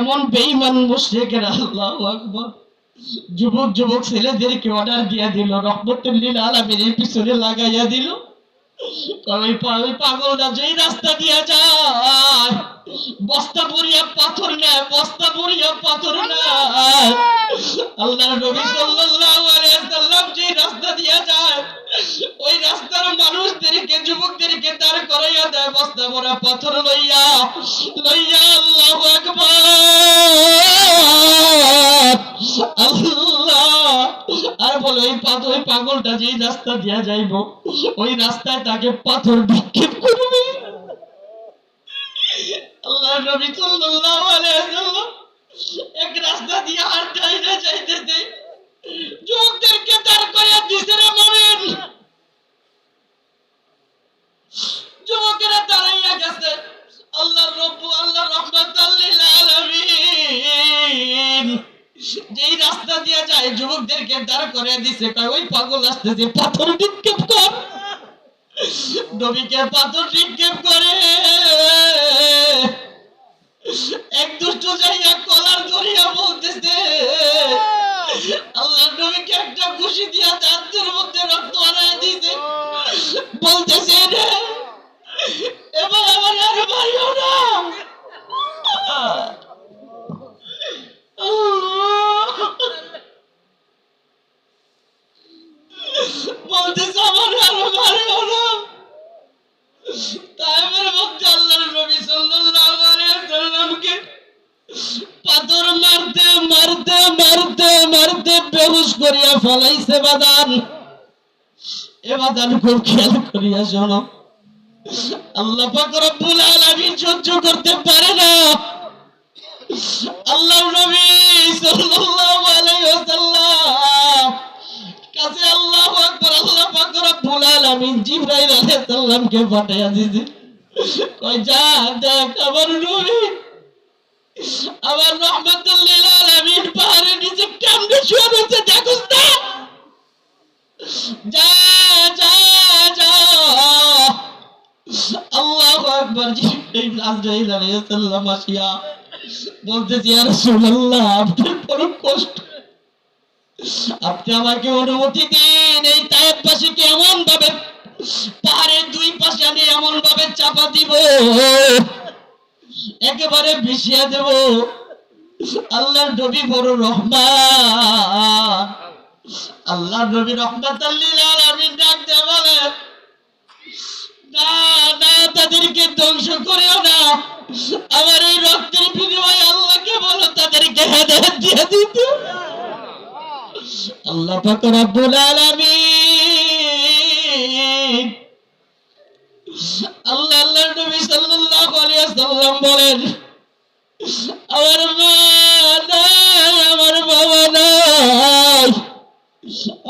এমন বেঈমান মুশরিকের আল্লাহ আকবার। যুবক যুবক ছেলেদেরকে অর্ডার দিয়া দিল রহমতুল্লিল আলমিনের পিছনে লাগাইয়া দিল। ওই পাগলটা যেই রাস্তা দিয়া যায় বস্তা ভরিয়া পাথর নেয় বস্তা ভরিয়া পাথর নেয়। আল্লাহর নবী সাল্লাল্লাহু আলাইহি ভরা পাথর লইয়া লইয়া আল্লাহু আকবার। আল্লাহ। আর বলে ওই পাথর ওই পাগলটা যেই রাস্তা দিয়া যাইব, ওই রাস্তায় তাকে পাথর বিক্ষেপ করবে। এক রাস্তা দিয়ে হাঁটতে যাইতেছে যুবকদেরকে দাঁড় করিয়া দিছে রে মোমেন। যুবকেরা দাঁড়াইয়া গেছে। আল্লাহ রব্বু, আল্লাহ রহমাতাল আলামিন। যেই রাস্তা দিয়ে যায়, যুবকদেরকে দাঁড় করে দিছে, কয়, ওই পাগল আসতেছে, পাথর নিক্ষেপ কর। নবীকে পাথর নিক্ষেপ করে। এক দুষ্ট যাইয়া কলার ধরিয়া বলতেছে, আল্লাহ নবীকে একটা খুশি দিয়া দাঁতের মধ্যে রক্ত হারায় দিছে বলতেছে রে এবার আমার আর মারিও না। বলতেছে আমার মধ্যে আল্লাহর নবী সাল্লাল্লাহু আলাইহি সাল্লামকে পাথর মারতে মারতে মারতে মারতে বেহুশ করিয়া ফলাইছে বাদান। এ বাদান খুব খেয়াল করিয়া শোনো। আল্লাহ রব্বুল আলামিন সহ্য করতে পারে না। আল্লাহ নবী সাল্লাল্লাহু আলাইহি ওয়াসাল্লাম কাছে আল্লাহু আকবার, আল্লাহ পাক রব্বুল আলামিন জিবরাইল আলাইহিস কই যা, দেখ আমার নবী, আমার রহমতুল্লিল আলামিন পাহাড়ের নিচে কেমনে শুয়ে রয়েছে যা যা ইয়া আপনি আমাকে অনুমতি দিন এই এমন ভাবে পাহাড়ের দুই পাশে আমি এমন ভাবে চাপা দিব একেবারে ভিসিয়ে দেব আল্লাহর নবী বড় রহমান আল্লাহর নবী রহমাত আলামিন ডাক বলে তাদেরকে ধ্বংস করেও না। আমার এই রক্তের বিনিময়ে আল্লাহকে বলো, তাদেরকে হেদায়েত দিয়ে দিতে আল্লাহ পাক রব্বুল আল্লাহ আল্লাহর নবী সাল্লাল্লাহু আলাইহি ওয়াসাল্লাম বলেন, আমার মা নাই, আমার বাবা নাই,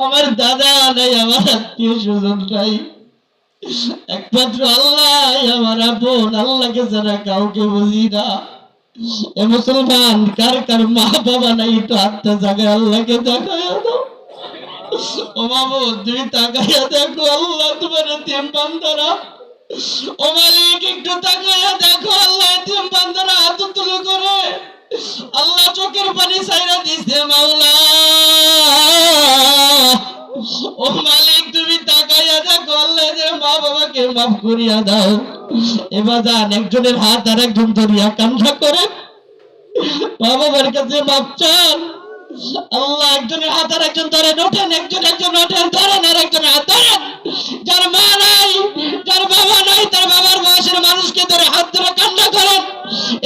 আমার দাদা নাই, আমার আত্মীয় স্বজন নাই। একমাত্র আল্লাহ আমার আপন, আল্লাহকে ছাড়া কাউকে বুঝি না। এ মুসলমান, কার কার মা বাবা নাই, একটু হাতটা জায়গায় আল্লাহকে দেখায় ও বাবু, তুমি তাকাইয়া দেখো, আল্লাহ তোমার তিন বান্দারা। ও মালিক, একটু তাকাইয়া দেখো, আল্লাহ তিন বান্দারা হাত তুলে করে আল্লাহ চোখের পানি ছাইরা দিছে মাওলা। ও মালিক, তুমি তাকাইয়া দেখো আল্লাহ যে মা বাবাকে মাফ করিয়া দাও। এবার যান, একজনের হাত আর একজন ধরিয়া কান্না করে মা বাবার কাছে মাপ চান। আল্লাহ একজনের হাত আর একজন ধরেন, ওঠেন, একজন একজন ওঠেন, ধরেন, আর একজন হাত ধরেন। যার মা নাই, যার বাবা নাই, তার বাবার বয়সের মানুষকে ধরে হাত ধরে কান্না করেন।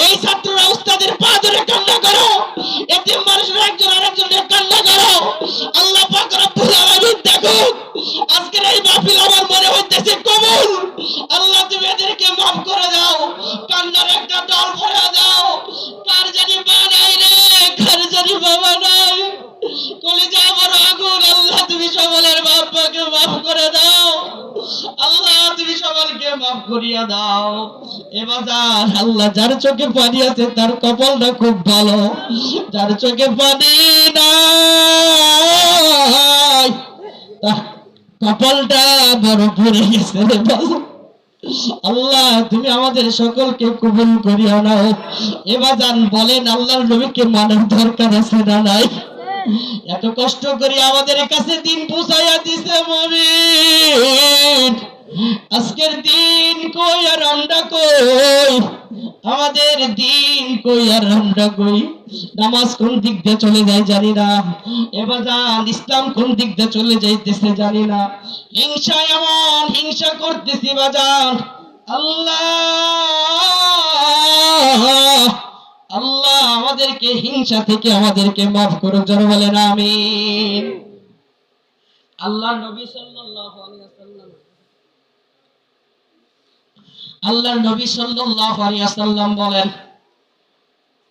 এই ছাত্ররা উস্তাদের পা ধরে কান্না করো। এতিম মানুষের একজন আরেকজনের কান্না করো। আল্লাহ পাক রব্বুল আজকের এই মাহফিল আমার মনে হইতেছে কবুল। আল্লাহ, তুমি এদেরকে মাফ করে দাও। কান্না কপাল ভরে দাও। কার জানি মা নাই রে, কার জানি বাবা নাই। এবার আল্লাহ যার চোখে পানি আছে, তার কপালটা খুব ভালো। যার চোখে পানি তার কপালটা বড় পড়ে গেছে আল্লাহ, তুমি আমাদের সকলকে কবুল করিও না। এবার যান, বলেন, আল্লাহর নবীকে মানার দরকার আছে না নাই? এত কষ্ট করি আমাদের কাছে দিন পৌঁছাইয়া দিছে মমিন। আজকের দিন কই আর আমরা কই? আমাদের দিন কই আর আমরা কই? নামাজ কোন দিক দিয়ে চলে যায় জানি না। এবার ইসলাম কোন দিক দিয়ে চলে যাইতেছে জানি না। হিংসা এমন হিংসা করতেছি বাজান আল্লাহ! আল্লাহ আমাদেরকে হিংসা থেকে আমাদেরকে মাফ করো জন বলেন আমিন। আল্লাহ নবী সাল্লাল্লাহু আলাইহি ওয়াসাল্লাম আল্লাহর নবী সাল্লাল্লাহু আলাইহি ওয়াসাল্লাম বলেন,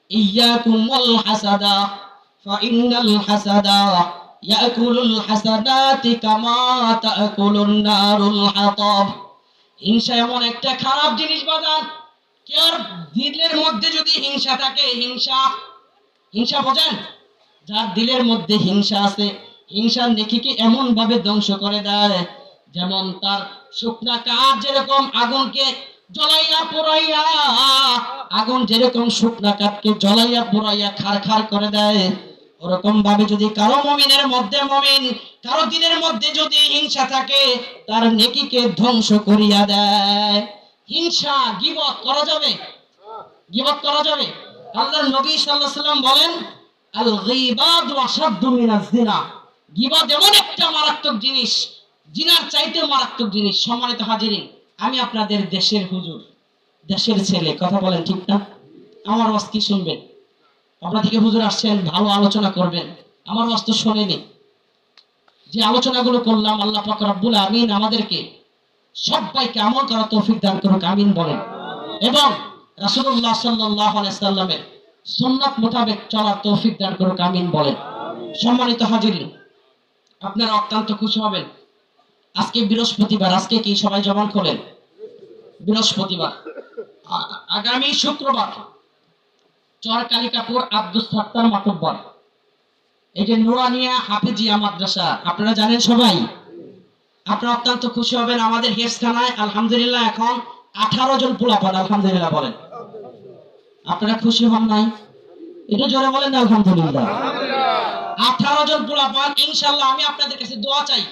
ইয়াকুম ওয়াল হাসাদা ফাইনাল হাসাদা ইয়াকুলুল হাসানাতি কামা তাকুলুন নারুল হাতাব। হিংসা এমন একটা খারাপ জিনিস বাজান কেউ দিলের মধ্যে যদি হিংসা থাকে, হিংসা হিংসা বোঝেন? যার দিলের মধ্যে হিংসা আছে হিংসার নেকিকে এমন ভাবে ধ্বংস করে দেয়, যেমন তার শুকনা কাঠ যেরকম আগুনকে জ্বলাইয়া পোড়াইয়া আগুন যেরকম শুকনা কাঠকে জ্বলাইয়া পোড়াইয়া খার খার করে দেয়, ওরকম ভাবে যদি কারও মমিনের মধ্যে মমিন, কারও দিনের মধ্যে যদি হিংসা থাকে, তার নেকিকে ধ্বংস করিয়া দেয়। হিংসা গিবত করা যাবে? গিবত করা যাবে? আল্লাহর নবী আলাইহি সাল্লাম বলেন আল গিবাদ ওয়াশাদ্দু মিনাজ জিনা গিবত এমন একটা মারাত্মক জিনিস, জিনার চাইতেও মারাত্মক জিনিস, সম্মানিত হাজিরিন। আমি আপনাদের দেশের হুজুর, দেশের ছেলে, কথা বলেন ঠিক না? আমার ওয়াজ কি শুনবেন? আপনার থেকে হুজুর আসছেন, ভালো আলোচনা করবেন। আমার ওয়াজ তো শোনেনি। যে আলোচনাগুলো করলাম, আল্লাহ পাক রব্বুল আমিন আমাদেরকে সবাইকে আমল করার তৌফিক দান করুক, আমিন বলেন। এবং রাসূলুল্লাহ সাল্লাল্লাহু আলাইহি সাল্লামের সুন্নাত মোতাবেক চলার তৌফিক দান করুক, আমিন বলেন। সম্মানিত হাজিরিন আপনারা অত্যন্ত খুশি হবেন। আজকে বৃহস্পতিবার, আজকে কি সবাই জবান খোলেন বৃহস্পতিবার। আগামী শুক্রবার চর আব্দুল সত্তার মাতব্বর। এই যে নুরানিয়া হাফেজিয়া মাদ্রাসা, আপনারা জানেন সবাই? আপনারা অত্যন্ত খুশি হবেন আমাদের হেফখানায় আলহামদুলিল্লাহ এখন আঠারো জন পোলাপান, আলহামদুলিল্লাহ বলেন। আপনারা খুশি হন নাই? এটা জোরে বলেন আলহামদুলিল্লাহ। আঠারো জন পোলাপান ইনশাল্লাহ আমি আপনাদের কাছে দোয়া চাই।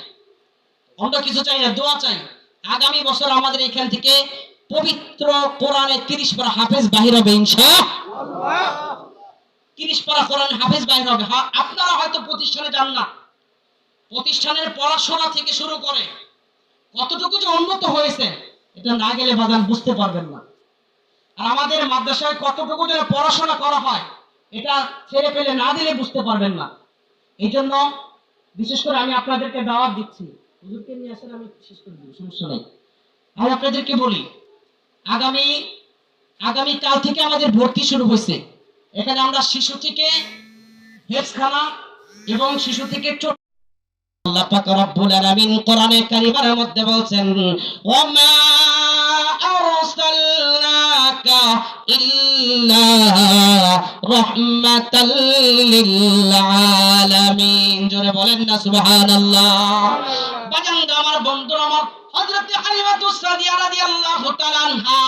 অন্য কিছু চাই না, দোয়া চাই। আগামী বছর আমাদের এখান থেকে পবিত্র কোরআনে তিরিশ পারা হাফেজ বাহির হবে ইনশা তিরিশ পারা কোরআন হাফেজ বাহির হবে। আপনারা হয়তো প্রতিষ্ঠানে যান না। প্রতিষ্ঠানের পড়াশোনা থেকে শুরু করে কতটুকু যে উন্নত হয়েছে, এটা না গেলে বাজান বুঝতে পারবেন না। আর আমাদের মাদ্রাসায় কতটুকু যেন পড়াশোনা করা হয়, এটা ছেড়ে পেলে না দিলে বুঝতে পারবেন না। এই জন্য বিশেষ করে আমি আপনাদেরকে দাওয়াত দিচ্ছি। হুজুরকে নিয়ে আমি শেষ করে দিব সমস্যা নেই। আমি আপনাদেরকে বলি আগামী আগামী কাল থেকে আমাদের ভর্তি শুরু হয়েছে। এখানে আমরা শিশু থেকে হেফখানা এবং শিশু থেকে ছোট আল্লাহ পাক রব্বুল আলামিন কোরআনে কারিমের মধ্যে বলছেন ওমা আরসালনাকা ইল্লা রাহমাতাল লিল আলামিন। জোরে বলেন না সুবহানাল্লাহ। বাজান আমার বন্ধুরা আমার। হযরত রাদিয়াল্লাহু তাআলা আনহা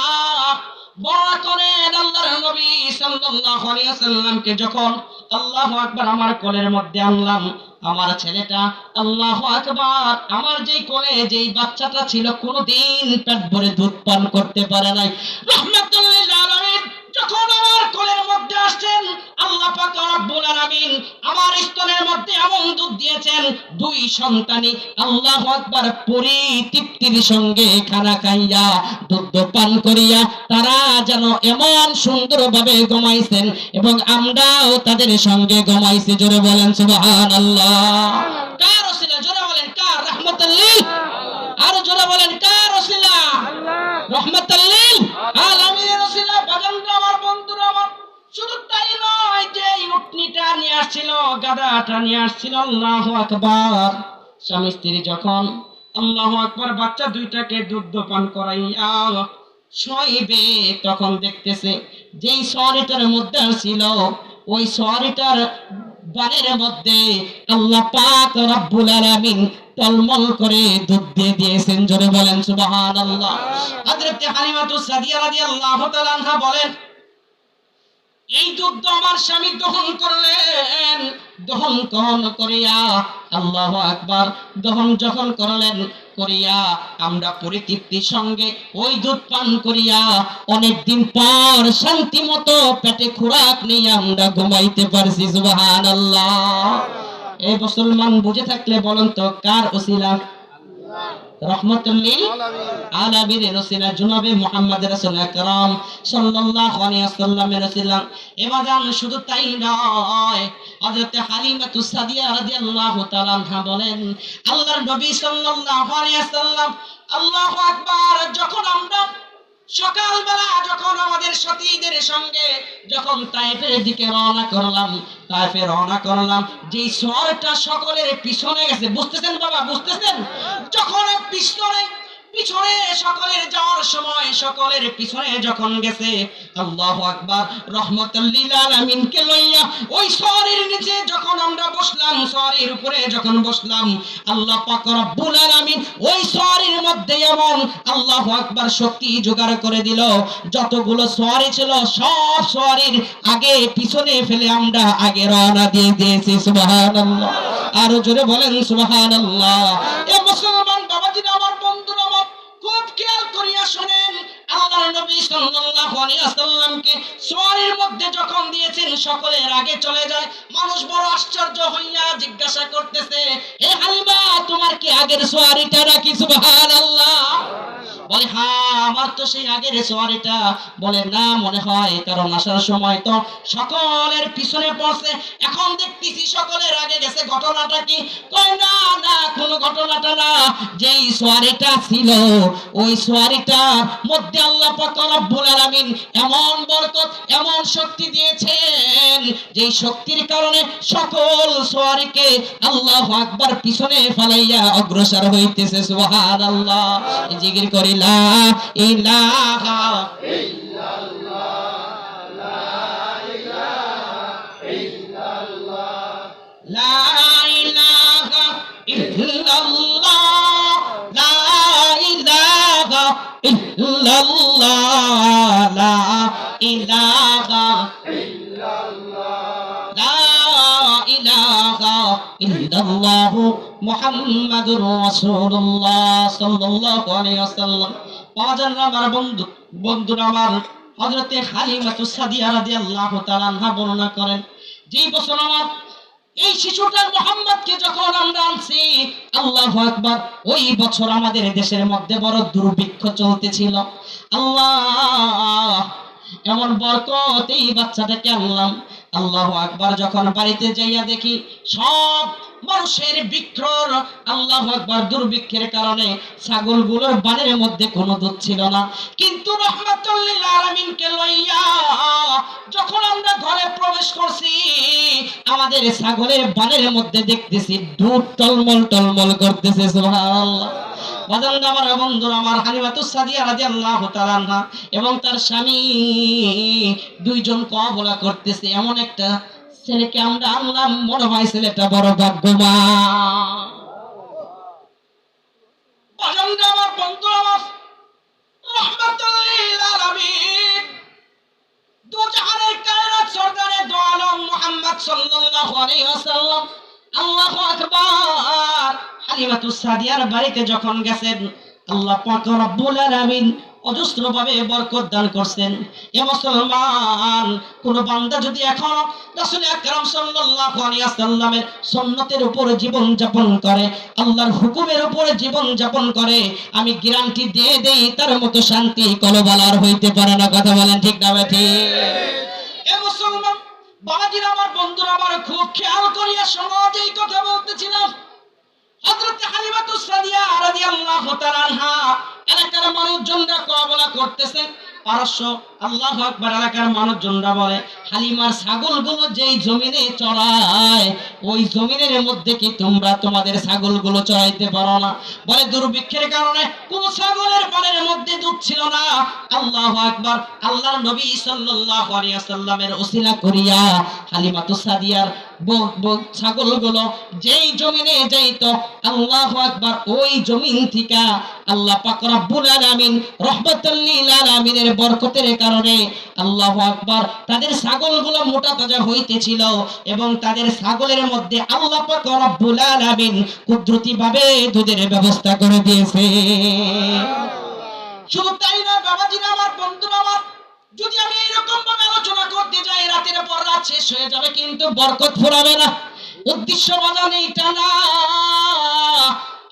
আল্লাহর নবী সাল্লাল্লাহু আলাইহি যখন, আল্লাহু আকবার, আমার কোলের মধ্যে আনলাম। আমার ছেলেটা, আল্লাহ আকবার, আমার যেই কোলে যেই বাচ্চাটা ছিল কোনোদিন পেট ভরে দুধ পান করতে পারে নাই। যখন আমার কোলের মধ্যে আসছেন আল্লাহ পাক রব্বুল আলামিন আমার স্তনের মধ্যে এমন দুধ দিয়েছেন দুই সন্তানই আল্লাহু আকবার পরিতৃপ্তির সঙ্গে খানা খাইয়া দুধ পান করিয়া তারা যেন এমন সুন্দরভাবে ঘুমাইছেন এবং আমরাও তাদের সঙ্গে ঘুমাইছি জোরে বলেন সুবহানাল্লাহ। কার ওসিলা জোরে বলেন কার? রাহমাতুল্লিল। আরও জোরে বলেন কার ওসিলা রহমাতুল্লিল। আলামিনের ওসিলা শুধু তাই নয় যে উটনিটা নিয়ে আসছিল, গাদাটা নিয়ে আসছিল, আল্লাহ আকবার। স্বামী স্ত্রী যখন আল্লাহ আকবার বাচ্চা দুইটাকে দুগ্ধ পান করাইয়া শৈবে তখন দেখতেছে যেই সরিটার মধ্যে ছিল ওই সরিটার বানের মধ্যে আল্লাহ পাক রব্বুল আলামিন তলমল করে দুধ দিয়ে দিয়েছেন। জোরে বলেন সুবহানাল্লাহ। হযরত হালিমাতু সাদিয়া রাদিয়াল্লাহু তাআলা বলেন এই দুধ আমার স্বামী দহন করলেন। দহন কহন করিয়া? আল্লাহ আকবার। দহন যখন করলেন, করিয়া আমরা পরিতৃপ্তির সঙ্গে ওই দুধ পান করিয়া অনেক দিন পর শান্তি মতো পেটে খোরাক নিয়ে আমরা ঘুমাইতে পারছি সুবাহান আল্লাহ এই মুসলমান বুঝে থাকলে বলুন তো, কার ওসিলা? রহমতুল্লিল আলামিন। রসিলা জুনাবে মুহাম্মদ রাসূল আকরাম সাল্লাল্লাহু আলাইহি ওয়াসাল্লামের রসিলা এবাদান শুধু তাই নয় হযরত হালিমাতু সাদিয়া রাদিয়াল্লাহু তাআলা আনহা বলেন আল্লাহর নবী সাল্লাল্লাহু আলাইহি ওয়াসাল্লাম আল্লাহু আকবার যখন আমরা সকালবেলা যখন আমাদের সতীদের সঙ্গে যখন তাইফের দিকে রওনা করলাম, তাইফে রওনা করলাম, যেই সরটা সকলের পিছনে গেছে, বুঝতেছেন বাবা, বুঝতেছেন? যখন পিছনে পিছনে সকলের যাওয়ার সময় সকলের পিছনে যখন গেছে, আল্লাহু আলামিনকে লইয়া ওই নিচে যখন আমরা বসলাম উপরে যখন বসলাম, আল্লাহ ওই মধ্যে এমন আল্লাহু আকবার শক্তি জোগাড় করে দিল, যতগুলো শহরে ছিল সব শহরের আগে পিছনে ফেলে আমরা আগে রওনা দিয়ে দিয়েছি, সুবহানাল্লাহ। আরও জোরে বলেন, সুবহানাল্লাহ। এ মুসলমান খেয়াল করিয়া শোনেন আল্লাহর নবী সাল্লাল্লাহু আলাইহি ওয়াসাল্লামকে সোয়ারির মধ্যে যখন দিয়েছেন, সকলের আগে চলে যায়। মানুষ বড় আশ্চর্য হইয়া জিজ্ঞাসা করতেছে, হে হালিমা, তোমার কি আগের সোয়ারিটা নাকি সুবহানাল্লাহ? বলে হ্যাঁ আমার তো সেই আগের সোয়ারিটা বলে, না, মনে হয়, কারণ আসার সময় তো সকলের পিছনে পড়ছে। এখন দেখতেছি সকলের আগে গেছে। ঘটনাটা কি? না না, কোনো ঘটনাটা না। যেই সোয়ারিটা ছিল, ওই মধ্যে আল্লাহ এমন বরকত, এমন শক্তি দিয়েছেন, যেই শক্তির কারণে সকল সোয়ারিকে আল্লাহ আকবার পিছনে ফালাইয়া অগ্রসর হইতেছে। করি লা ইলাহা লা ইলাহা ইল্লাল্লাহ লা ওই বছর আমাদের দেশের মধ্যে বড় দুর্ভিক্ষ চলতেছিল। আল্লাহ এমন বরকত এই বাচ্চাটাকে আনলাম। আল্লাহ আকবার যখন বাড়িতে যাইয়া দেখি সব মানুষের বিক্রর, আল্লাহ আকবার দুর্ভিক্ষের কারণে ছাগলগুলোর বানের মধ্যে কোনো দুধ ছিল না। কিন্তু রহমাতুল্লিল আলামিনকে লইয়া যখন আমরা ঘরে প্রবেশ করছি, আমাদের ছাগলের বানের মধ্যে দেখতেছি দুধ টলমল টলমল করতেছে, সুবহানাল্লাহ। বাজান আমার বন্ধু, আমার হালিমাতুস সাদিয়া রাদিয়াল্লাহু তাআলা আনহা এবং তার স্বামী দুইজন কবলা করতেছে। এমন একটা ছেলেকে আমরা আনলাম মনে হয় ছেলেটা বড় ভাগ্যবান। বাজান আমার বন্ধু, আমার রহমাতুল্লিল আলামিন। দুজাহানের কায়নাত সরদারে দো আলম মুহাম্মদ সাল্লাল্লাহু আলাইহি ওয়াসাল্লাম। আল্লাহু আকবার। হালিমাতুস সাদিয়ার বাড়িতে যখন গেছেন, আল্লাহ পাক রব্বুল আলামিন অজস্র ভাবে বরকত দান করছেন। এ মুসলমান, কোন বান্দা যদি এখন রাসূল আকরাম সাল্লাল্লাহু আলাইহি সুন্নতের উপর জীবন যাপন করে, আল্লাহর হুকুমের উপর জীবন যাপন করে, আমি গ্যারান্টি দিয়ে দেই, তার মতো শান্তি কলবালার হইতে পারে না। কথা বলেন ঠিক না ঠিক এ মুসলমান, বাবাজির আমার বন্ধুরা আমার খুব খেয়াল করিয়া সমাজে এই কথা বলতেছিলাম। হালিমাতুস রাদিয়া রাদিয়াল্লাহু তাআলা এলাকার মানুষজনরা কবলা করতেছে। দুর্ভিক্ষের কারণে কোন ছাগলের বানের মধ্যে দুধ ছিল না। আল্লাহ আকবার আল্লাহর নবী সাল্লাল্লাহু আলাইহি সাল্লামের ওসিলা করিয়া হালিমাতু সাদিয়ার ছাগলগুলো যেই জমিনে যাইতো, আল্লাহ আকবার ওই জমিন থেকে আল্লাহ পাক রব্বুল আলামিন রহমাতুল আলামিনের বরকতের কারণে আল্লাহু আকবার তাদের ছাগলগুলো মোটা তাজা হইতেছিল এবং তাদের ছাগলের মধ্যে আল্লাহ পাক রব্বুল আলামিন কুদরতিভাবে দুধের ব্যবস্থা করে দিয়েছে। শুধু তাই না বাবাজিরা আমার, বন্ধুরা আমার, যদি আমি এইরকম ভাবে আলোচনা করতে যাই, রাতের পর রাত শেষ হয়ে যাবে, কিন্তু বরকত ফুরাবে না। উদ্দেশ্য বাজান এইটা না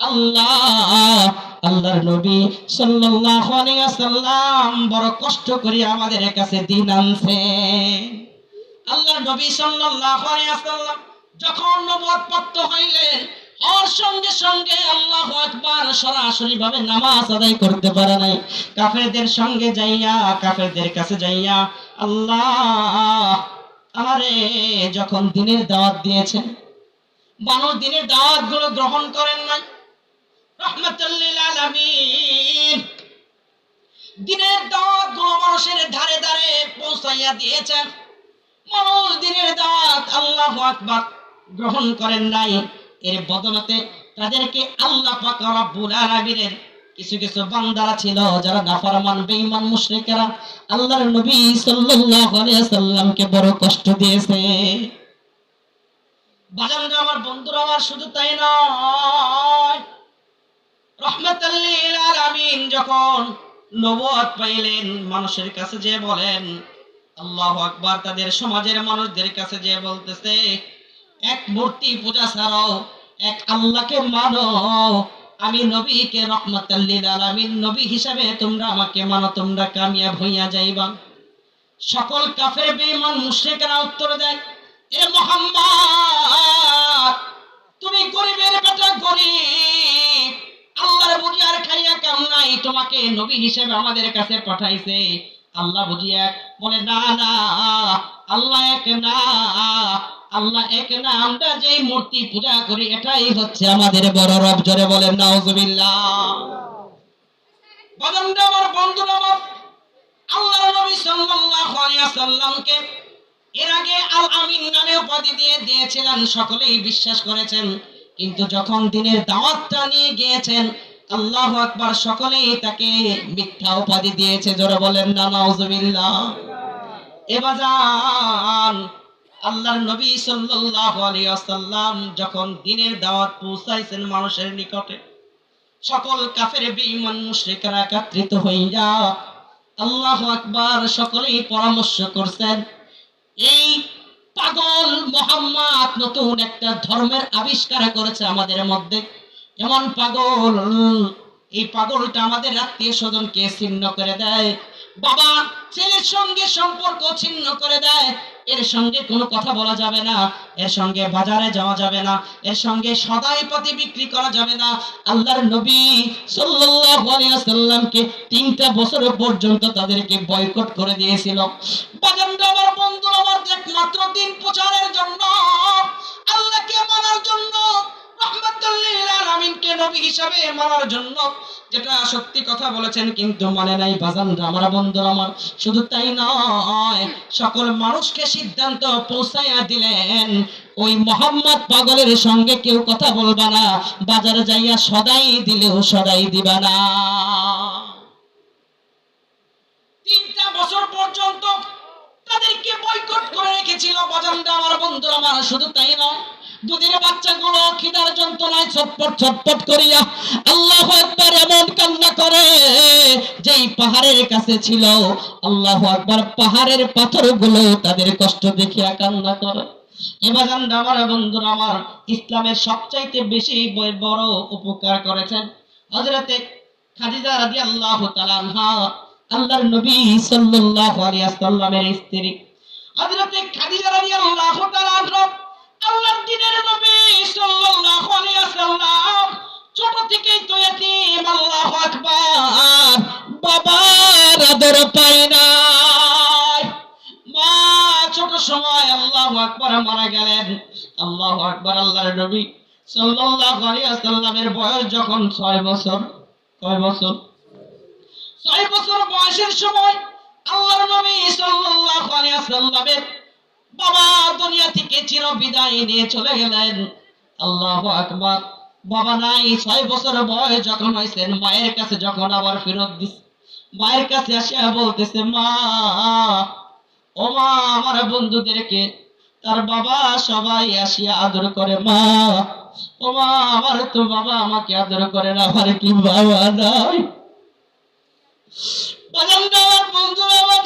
আল্লাহ, আল্লাহর নবী সাল্লাল্লাহু আলাইহি বড় কষ্ট করে আমাদের কাছে দিন আনছে। আল্লাহর নবী সাল্লাল্লাহু আলাইহি ওয়াসাল্লাম যখন নবুয়ত প্রাপ্ত হইলেন, ওর সঙ্গে সঙ্গে আল্লাহ আকবার সরাসরি ভাবে নামাজ আদায় করতে পারে নাই। কাফেরদের সঙ্গে যাইয়া, কাফেরদের কাছে যাইয়া আল্লাহ আরে যখন দিনের দাওয়াত দিয়েছেন মানুষ দিনের দাওয়াতগুলো গ্রহণ করেন নাই গ্রহণ করেন নাই। এর বদলতে তাদেরকে আল্লাহ কিছু কিছু বান্দারা ছিল যারা নাফরমান, বেঈমান মুশরিকেরা আল্লাহর নবী সাল্লাল্লাহু সাল্লামকে বড় কষ্ট দিয়েছে। বাজানরা আমার বন্ধুরা, আমার শুধু তাই নয় রহমতুল্লিল যখন নবুয়ত পাইলেন, মানুষের কাছে যে বলেন, আল্লাহ আকবার, তাদের সমাজের মানুষদের কাছে যে বলতেছে, এক মূর্তি পূজা ছাড়াও, এক আল্লাহকে মানো, আমি নবীকে রহমতুল্লিল নবী হিসাবে তোমরা আমাকে মানো, তোমরা কামিয়াব হইয়া যাইবা। সকল কাফের বেঈমান মুশরিকরা উত্তর দেয়, এ মোহাম্মদ, তুমি গরিবের বেটা গরিব আল্লাহর বুঝি খাইয়া কাম নাই? তোমাকে নবী হিসেবে আমাদের কাছে পাঠাইছে। আল্লাহ বুঝি এক বলে, না না, আল্লাহ এক না, আল্লাহ এক না। আমরা যেই মূর্তি পূজা করি, এটাই হচ্ছে আমাদের বড় রব। জোরে বলেন, নাউজুবিল্লাহ। আমার আমার নবী সাল্লাল্লাহু আলাইহি সাল্লামকে এর আগে আল আমিন নামে উপাধি দিয়ে দিয়েছিলেন। সকলেই বিশ্বাস করেছেন। কিন্তু যখন দিনের দাওয়াতটা নিয়ে গিয়েছেন, আল্লাহু আকবার সকলেই তাকে মিথ্যা উপাধি দিয়েছে, জোরে বলেন না, নাউজুবিল্লাহ। এবাজান আল্লাহর নবী সাল্লাল্লাহু আলাইহি ওয়াসাল্লাম যখন দিনের দাওয়াত পৌঁছাইছেন মানুষের নিকটে, সকল কাফের, বেঈমান, মুশরিকরা একত্রিত হইয়া আল্লাহু আকবার সকলেই পরামর্শ করছেন, এই পাগল মোহাম্মদ নতুন একটা ধর্মের আবিষ্কার করেছে আমাদের মধ্যে। এমন পাগল, এই পাগলটা আমাদের আত্মীয় স্বজনকে ছিন্ন করে দেয়। বাবা, ছেলের সঙ্গে সম্পর্ক ছিন্ন করে দেয়। এর সঙ্গে কোনো কথা বলা যাবে না, এর সঙ্গে বাজারে যাওয়া যাবে না, এর সঙ্গে সদাই পাতি বিক্রি করা যাবে না। আল্লাহর নবী সাল্লাল্লাহু আলাইহি ওয়াসাল্লামকে তিনটা বছর পর্যন্ত তাদেরকে বয়কট করে দিয়েছিল। বাজানরা আমার বন্ধু আমার একমাত্র দিন প্রচারের জন্য, আল্লাহকে মানার জন্য রহমাতুল্লিল আলামিনকে নবী হিসাবে মানার জন্য যেটা সত্যি কথা বলেছেন কিন্তু মানে নাই, বাজানরা, আমার বন্ধু আমার, শুধু তাই নয়, সকল মানুষকে সিদ্ধান্ত পৌঁছাইয়া দিলেন, ওই মোহাম্মদ পাগলের সঙ্গে কেউ কথা বলবা না, বাজারে যাইয়া সদাই দিলেও সদাই দিবা না। তিনটা বছর পর্যন্ত তাদেরকে বয়কট করে রেখেছিল বাজানটা আমার বন্ধু আমার, শুধু তাই নয় দুধের বাচ্চাগুলো খিদার যন্ত্রণায় ছটপট ছটপট করিয়া আল্লাহ একবার এমন কান্না করে যেই পাহাড়ের কাছে ছিল। আল্লাহ একবার পাহাড়ের পাথরগুলো তাদের কষ্ট দেখিয়া কান্না করে। ইসলামের সবচাইতে বেশি বড় উপকার করেছেন হজরতে খাদিজা তাআলা আনহা, আল্লাহর নবী স্ত্রী। খাদিজা আল্লাহর দ্বীনের নবী সাল্লাল্লাহু আলাইহি ওয়াসাল্লাম, ছোট থেকেই তো এতিম, আল্লাহু আকবার। বাবার আদর পায় নাই। মা ছোট সময় আল্লাহ আকবার মারা গেলেন। আল্লাহ আকবার আল্লাহর নবী সাল্লাল্লাহু আলাইহি ওয়াসাল্লামের বয়স যখন ছয় বছর, কয় বছর? ছয় বছর বয়সের সময় আল্লাহর নবী সাল্লাল্লাহু আলাইহি ওয়াসাল্লামের বাবা দুনিয়া থেকে চির বিদায় নিয়ে চলে গেলেন। আল্লাহু বাবা নাই, ছয় বছর বয়স যখন হয়েছেন মায়ের কাছে যখন আবার ফেরত দিস মায়ের কাছে আসিয়া বলতেছে, মা, ও মা, আমার বন্ধুদেরকে তার বাবা সবাই আসিয়া আদর করে, মা, ও মা, আমার তো বাবা আমাকে আদর করে না আমার কি বাবা নাই? বন্ধু আমার।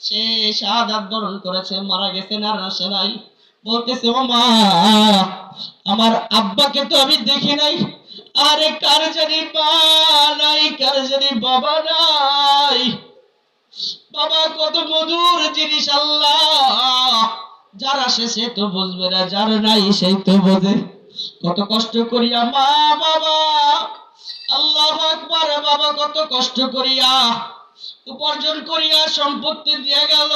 সে শাহাদাত বরণ করেছে, মারা গেছে না আসে নাই। বলতেছে, ও মা, আমার আব্বাকে তো আমি দেখি নাই। আরে কার জানি মা নাই, কার জানি বাবা নাই? বাবা কত মধুর জিনিস, আল্লাহ। যার আসে, সে তো বুঝবে না, যার নাই, সেই তো বোঝে। কত কষ্ট করিয়া, মা, বাবা, আল্লাহ আকবার, বাবা, কত কষ্ট করিয়া উপার্জন করিয়া সম্পত্তি দিয়ে গেল।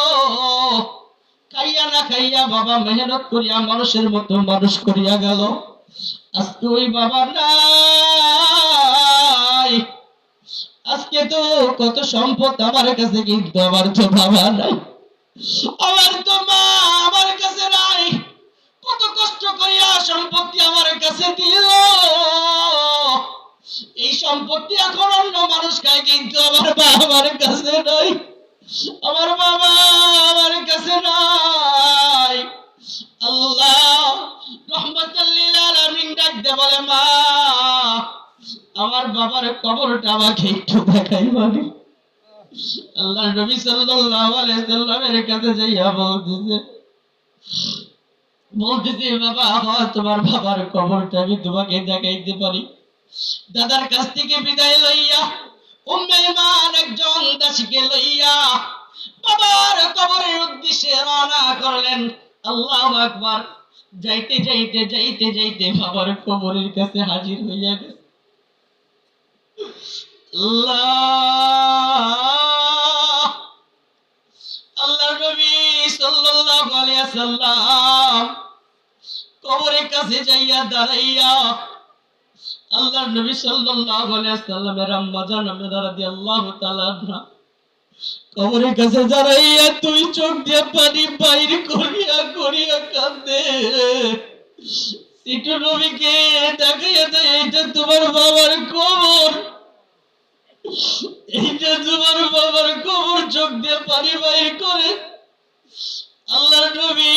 খাইয়া না খাইয়া বাবা মেহনত করিয়া মানুষের মতো মানুষ করিয়া গেল। আজকে ওই বাবা নাই। আজকে তো কত সম্পদ আমার কাছে, কিন্তু আমার তো বাবা নাই। আমার তো মা আমার কাছে নাই। কত কষ্ট করিয়া সম্পত্তি আমার কাছে দিল। এই সম্পত্তি এখন অন্য মানুষ খায়, কিন্তু আমার কাছে নাই। আমার বাবা আমার কাছে নাই। আল্লাহ আমার বাবার কবরটা আমাকে একটু দেখাই মানে আল্লাহ নবী কাছে যাইয়া বলতেছে, বাবা, তোমার বাবার কবরটা আমি তোমাকে দেখাইতে পারি। দাদার কাছ থেকে বিদায় লইয়া, উম্মে ইমান একজন দাসীকে লইয়া বাবার কবরের উদ্দেশ্যে রওনা করলেন। আল্লাহু আকবার। যাইতে যাইতে যাইতে যাইতে বাবার কবরের কাছে হাজির হইয়া গেছে কবরের কাছে যাইয়া দাঁড়াইয়া আল্লাহ নবী সাল্লাল্লাহু আলাইহি সাল্লামের তাআলা কাছে তুই চোখ দিয়ে পানি বাইর করিয়া করিয়া সিটু নবীকে দেখাইয়া এইটা তোমার বাবার কবর। এইটা তোমার বাবার কবর। চোখ দিয়ে পানি বাইর করে আল্লাহর নবী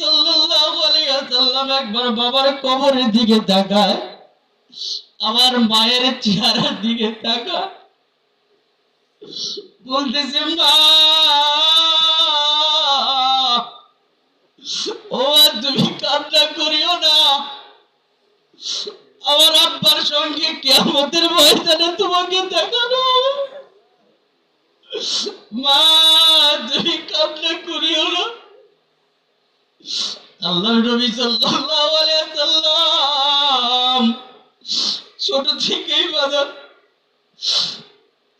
সাল্লাল্লাহু আলাইহি ওয়াসাল্লাম একবার বাবার কবরের দিকে তাকায়। আমার মায়ের চেহারার দিকে তাকায় বলতেছে, মা, ও তুমি কান্না করিও না। আমার আব্বার সঙ্গে কেমতের ময়দানে তোমাকে দেখানো মা, তুমি কান্না করিও না। আল্লাহ নবী সাল্লাল্লাহু আলাইহি সাল্লাম ছোট থেকেই বাজার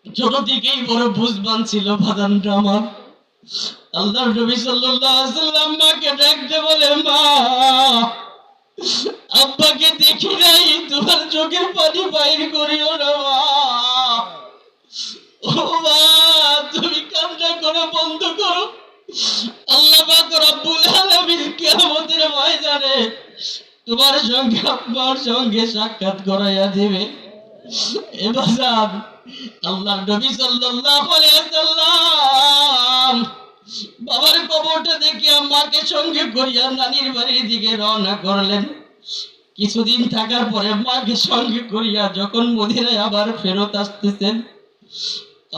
ছোট থেকেই বড় বুঝবান ছিল বাদানটা আমার। আল্লাহ নবী সাল্লাম মাকে ডাকতে বলে, মা, আব্বাকে দেখি নাই, তোমার চোখের পানি বাইর করিও না, মা। ও মা, তুমি কান্না করো বন্ধ করো। আল্লাহ পাক রব্বুল আলামিন কিয়ামতের ময়দানে তোমার সঙ্গে আব্বার সঙ্গে সাক্ষাৎ করাইয়া দিবে। এবার আল্লাহ নবী সাল্লাল্লাহু আলাইহি সাল্লাম বাবার কবরটা দেখে আম্মাকে সঙ্গে করিয়া নানির বাড়ির দিকে রওনা করলেন। কিছুদিন থাকার পরে মাকে সঙ্গে করিয়া যখন মদিনায় আবার ফেরত আসতেছেন,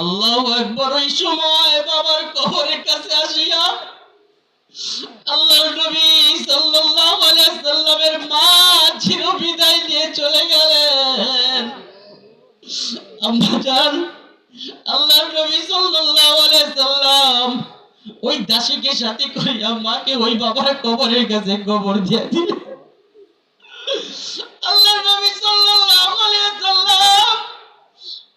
আল্লাহ একবার ওই সময় বাবার কবরের কাছে আসিয়া আল্লাহর নবী সাল্লাল্লাহু আলাইহি সাল্লামের মা চির বিদায় দিয়ে চলে গেলেন। আম্মা জান, আল্লাহর নবী সাল্লাল্লাহু আলাইহি সাল্লাম ওই দাসীকে সাথে করিয়া মাকে ওই বাবার কবরের কাছে কবর দিয়ে দিলেন আল্লাহর নবী সাল্লাল্লাহু আলাইহি সাল্লাম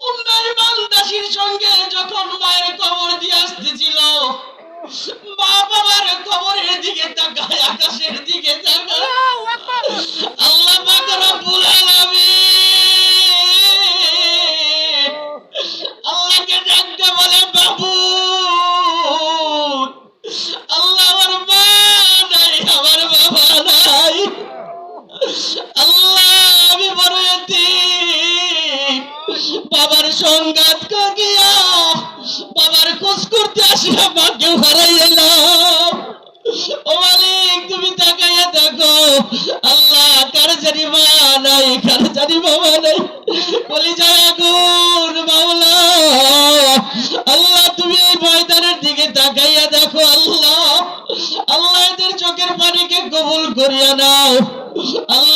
উন্নয়মান দাসীর সঙ্গে যখন মায়ের কবর দিয়ে আসতেছিল বাবার কবরের দিকে দিকে আল্লাহ ডাকতে বলে, বাবু, আল্লাহ আমার আমার বাবা আল্লাহ, আমি বাবার সংঘাত কাকিয়া খোঁজ করতে আসিয়া মাকেও হারাই এলাম। ও মালিক, তুমি তাকাইয়া দেখো, আল্লাহ কার জানি মা নাই, কার জানি বাবা নাই। বলি যায় আল্লাহ, তুমি এই ময়দানের দিকে তাকাইয়া দেখো, আল্লাহ। আল্লাহ, এদের চোখের পানিকে কবুল করিয়া নাও। আল্লাহ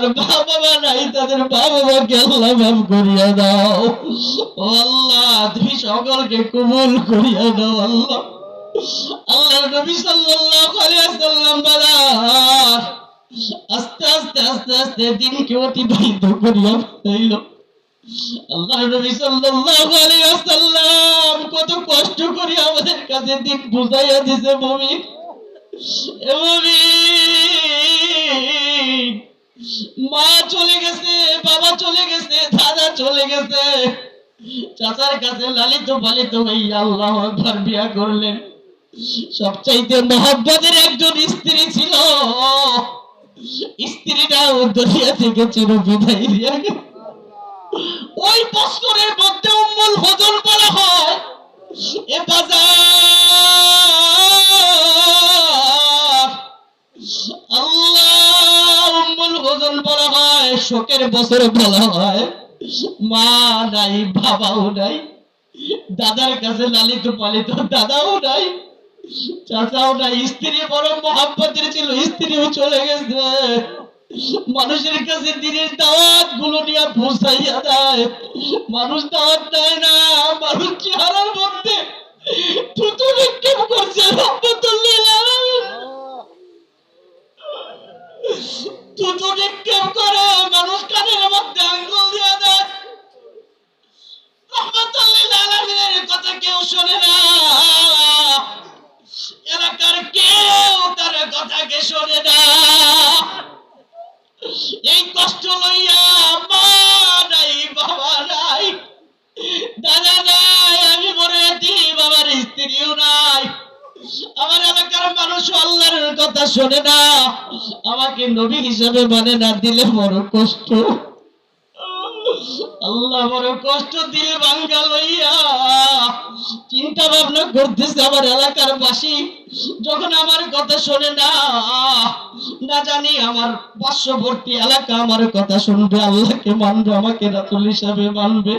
যার মা বাবা নাই তাদের মা বাবাকে আল্লাহ মাফ করিয়া দাও। আল্লাহ তুমি সকলকে কবুল করিয়া দাও আল্লাহ। আল্লাহ নবী সাল্লাল্লাহু আলাইহি ওয়াসাল্লাম বলার আস্তে আস্তে আস্তে আস্তে দিনকে অতিবাহিত করিয়া হইল আল্লাহ নবী সাল্লাল্লাহু আলাইহি ওয়াসাল্লাম কত কষ্ট করে আমাদের কাছে দিন বুঝাইয়া দিছে মমি এ মুমিন, মা চলে গেছে, বাবা চলে গেছে, দাদা চলে গেছে। চাচার কাছে লালিত পালিত হইয়া আল্লাহ বিয়া করলেন। সবচাইতে মহব্বতের একজন স্ত্রী ছিল। স্ত্রীরাও দরিয়া থেকে চির বিদায় ওই বছরের মধ্যে উম্মুল হজর বলা হয়, এ বাজার। আল্লাহ উম্মুল হজর বলা হয়, শোকের বছর বলা হয়। মা নাই, বাবাও নাই, দাদার কাছে লালিত পালিত দাদাও নাই, চাচাও নাই, স্ত্রী বড় মহাব্বতের ছিল, স্ত্রীও চলে গেছে। মানুষের কাছে দিনের দাওয়াতগুলো নিয়ে পৌঁছাইয়া দেয়। মানুষ দাওয়াত দেয় না, মানুষ চেহারার মধ্যে থুতু নিক্ষেপ করছে রহমতুল্লিল আলামিন। থুতু করে মধ্যে কথা কেউ শোনে না। আমাকে নবী হিসাবে মানে না দিলে বড় কষ্ট। আল্লাহ বড় কষ্ট দিল ভাঙ্গা লইয়া। চিন্তা ভাবনা করতেছে আমার এলাকার বাসী। যখন আমার কথা শোনে না না জানি আমার পার্শ্ববর্তী এলাকা আমার কথা শুনবে, আল্লাহকে মানবে, আমাকে রাতুল হিসাবে মানবে।